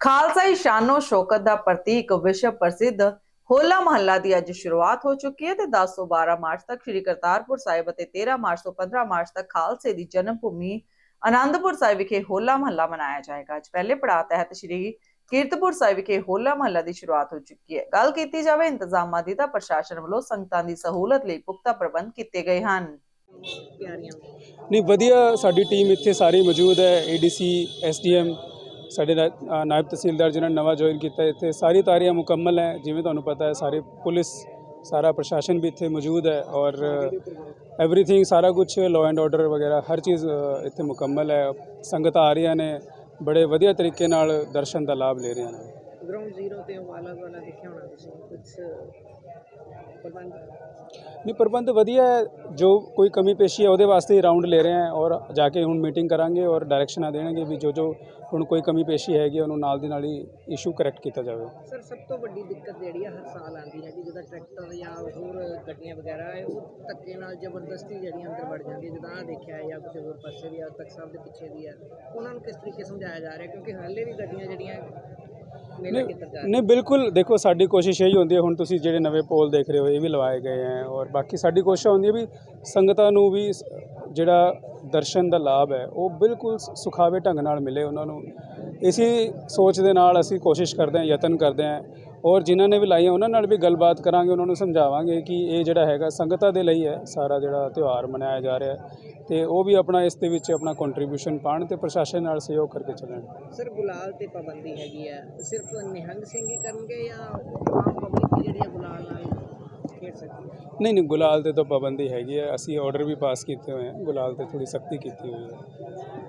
ਖਾਲਸਾਈ ਸ਼ਾਨੋ ਸ਼ੌਕਤ ਦਾ ਪ੍ਰਤੀਕ, ਵਿਸ਼ਵ ਪ੍ਰਸਿੱਧ ਹੋਲਾ ਮਹੱਲਾ ਦੀ ਅੱਜ ਸ਼ੁਰੂਆਤ ਹੋ ਚੁੱਕੀ ਹੈ ਤੇ 10 ਤੋਂ 12 ਮਾਰਚ ਤੱਕ ਸ੍ਰੀ ਕਰਤਾਰਪੁਰ ਸਾਹਿਬ ਅਤੇ 13 ਮਾਰਚ ਤੋਂ 15 ਮਾਰਚ ਤੱਕ ਖਾਲਸੇ ਦੀ ਜਨਮ ਭੂਮੀ ਆਨੰਦਪੁਰ ਸਾਹਿਬ ਵਿਖੇ ਹੋਲਾ ਮਹੱਲਾ ਮਨਾਇਆ ਜਾਏਗਾ। ਅੱਜ ਪਹਿਲੇ ਪੜਾਅ ਤਹਿਤ ਸ੍ਰੀ ਕੀਰਤਪੁਰ ਸਾਹਿਬ ਵਿਖੇ ਹੋਲਾ ਮਹੱਲਾ ਦੀ ਸ਼ੁਰੂਆਤ ਹੋ ਚੁੱਕੀ ਹੈ। ਗੱਲ ਕੀਤੀ ਜਾਵੇ, ਇੰਤਜ਼ਾਮਾਂ ਦੀ ਤਾਂ ਪ੍ਰਸ਼ਾਸਨ ਵੱਲੋਂ ਸੰਗਤਾਂ ਦੀ ਸਹੂਲਤ ਲਈ ਪੁਖਤਾ ਪ੍ਰਬੰਧ ਕੀਤੇ ਗਏ ਹਨ। ਨਹੀਂ, ਵਧੀਆ ਸਾਡੀ ਟੀਮ ਇੱਥੇ ਸਾਰੀ ਮੌਜੂਦ ਹੈ ਏਡੀਸੀ ਐਸਡੀਐਮ ਸਾਡੇ ਨਾਇਬ ਤਹਿਸੀਲਦਾਰ ਜਿਨ੍ਹਾਂ ਨੇ ਨਵਾਂ ਜੁਆਇਨ ਕੀਤਾ, ਇੱਥੇ ਸਾਰੀ ਤਾਰੀਆਂ ਮੁਕੰਮਲ ਹੈ, ਜਿਵੇਂ ਤੁਹਾਨੂੰ ਪਤਾ ਹੈ, ਸਾਰੇ ਪੁਲਿਸ, ਸਾਰਾ ਪ੍ਰਸ਼ਾਸਨ ਵੀ ਇੱਥੇ ਮੌਜੂਦ ਹੈ ਔਰ ਐਵਰੀਥਿੰਗ ਸਾਰਾ ਕੁਝ ਲਾਅ ਐਂਡ ਆਰਡਰ ਵਗੈਰਾ, ਹਰ ਚੀਜ਼ ਇੱਥੇ ਮੁਕੰਮਲ ਹੈ। ਸੰਗਤਾਂ ਆ ਰਹੀਆਂ ਨੇ, ਬੜੇ ਵਧੀਆ ਤਰੀਕੇ ਨਾਲ ਦਰਸ਼ਨ ਦਾ ਲਾਭ ਲੈ ਰਹੀਆਂ ਨੇ। ਗਰਾਊਂਡ ਜ਼ੀਰੋ ਤੇ ਵਾਲਾ ਵਾਲਾ ਦੇਖਿਆ ਹੋਣਾ ਤੁਸੀਂ ਕੁਝ ਪ੍ਰਬੰਧ? ਨਹੀਂ ਪ੍ਰਬੰਧ ਵਧੀਆ ਹੈ ਜੋ ਕੋਈ ਕਮੀ ਪੇਸ਼ੀ ਹੈ ਉਹਦੇ ਵਾਸਤੇ ਰਾਉਂਡ ਲੈ ਰਹੇ ਹਾਂ ਔਰ ਜਾ ਕੇ ਹੁਣ ਮੀਟਿੰਗ ਕਰਾਂਗੇ ਔਰ ਡਾਇਰੈਕਸ਼ਨਾਂ ਦੇਣਗੇ ਵੀ ਜੋ ਜੋ ਹੁਣ ਕੋਈ ਕਮੀ ਪੇਸ਼ੀ ਹੈਗੀ ਉਹਨੂੰ ਨਾਲ ਦੀ ਨਾਲ ਹੀ ਇਸ਼ੂ ਕਰੈਕਟ ਕੀਤਾ ਜਾਵੇ। ਸਰ ਸਭ ਤੋਂ ਵੱਡੀ ਦਿੱਕਤ ਜਿਹੜੀ ਆ ਹਰ ਸਾਲ ਆਉਂਦੀ ਹੈ ਕਿ ਜਿਹਦਾ ਟਰੈਕਟਰ ਜਾਂ ਹੋਰ ਗੱਡੀਆਂ ਵਗੈਰਾ ਹੈ ਉਹ ਧੱਕੇ ਨਾਲ ਜ਼ਬਰਦਸਤੀ ਜਿਹੜੀਆਂ ਅੰਦਰ ਵੜ ਜਾਂਦੀ ਜਿੱਦਾਂ ਆਹ ਦੇਖਿਆ ਹੈ ਜਾਂ ਕਿਸੇ ਹੋਰ ਪਾਸੇ ਦੀ ਆ ਤੱਕ ਸਾਹਿਬ ਦੇ ਪਿੱਛੇ ਦੀ ਆ ਉਹਨਾਂ ਨੂੰ ਕਿਸ ਤਰੀਕੇ ਸਮਝਾਇਆ ਜਾ ਰਿਹਾ? ਕਿਉਂਕਿ ਹਾਲੇ ਵੀ ਗੱਡੀਆਂ ਜਿਹੜੀਆਂ ਮੇਲਾ ਕਿੱਧਰ ਜਾ ਨਹੀਂ ਬਿਲਕੁਲ ਦੇਖੋ ਸਾਡੀ ਕੋਸ਼ਿਸ਼ ਇਹੀ ਹੁੰਦੀ ਹੈ ਹੁਣ ਤੁਸੀਂ ਜਿਹੜੇ ਨਵੇਂ ਪੋਲ ਦੇਖ ਰਹੇ ਹੋ ਇਹ ਵੀ ਲਵਾਏ ਗਏ ਹੈ ਔਰ ਬਾਕੀ ਸਾਡੀ ਕੋਸ਼ਿਸ਼ ਹੁੰਦੀ ਹੈ ਵੀ ਸੰਗਤਾਂ ਨੂੰ ਵੀ ਜਿਹੜਾ ਦਰਸ਼ਨ ਦਾ ਲਾਭ ਹੈ ਉਹ ਬਿਲਕੁਲ ਸੁਖਾਵੇ ਢੰਗ ਨਾਲ ਮਿਲੇ ਉਹਨਾਂ ਨੂੰ। ਇਸੇ ਸੋਚ ਦੇ ਨਾਲ ਅਸੀਂ ਕੋਸ਼ਿਸ਼ ਕਰਦੇ ਹਾਂ ਯਤਨ ਕਰਦੇ ਹਾਂ ਔਰ ਜਿਨ੍ਹਾਂ ਨੇ ਵੀ ਲਾਈਆਂ ਉਹਨਾਂ ਨਾਲ ਵੀ ਗੱਲਬਾਤ ਕਰਾਂਗੇ ਉਹਨਾਂ ਨੂੰ ਸਮਝਾਵਾਂਗੇ ਕਿ ਇਹ ਜਿਹੜਾ ਹੈਗਾ ਸੰਗਤਾਂ ਦੇ ਲਈ ਹੈ ਸਾਰਾ ਜਿਹੜਾ ਤਿਉਹਾਰ ਮਨਾਇਆ ਜਾ ਰਿਹਾ ਹੈ ਤੇ ਉਹ ਵੀ ਆਪਣਾ ਇਸ ਦੇ ਵਿੱਚ ਆਪਣਾ ਕੰਟਰੀਬਿਊਸ਼ਨ ਪਾਣ ਤੇ ਪ੍ਰਸ਼ਾਸਨ ਨਾਲ ਸਹਿਯੋਗ ਕਰਕੇ ਚੱਲਣ। ਸਰ ਗੁਲਾਲ ਤੇ ਪਾਬੰਦੀ ਹੈਗੀ ਹੈ ਸਿਰਫ ਨਿਹੰਗ ਸਿੰਘ ਹੀ ਕਰਨਗੇ ਜਾਂ ਆਮ ਪਬਲਿਕ ਜਿਹੜੀ ਹੈ ਗੁਲਾਲ ਨਾਲ ਹੈ? ਨਹੀਂ ਨਹੀਂ ਗੁਲਾਲ ਤੇ ਤਾਂ ਪਾਬੰਦੀ ਹੈਗੀ ਹੈ ਅਸੀਂ ਆਰਡਰ ਵੀ ਪਾਸ ਕੀਤੇ ਹੋਏ ਹਨ ਗੁਲਾਲ ਤੇ ਥੋੜੀ ਸਖਤੀ ਕੀਤੀ ਹੋਈ ਹੈ।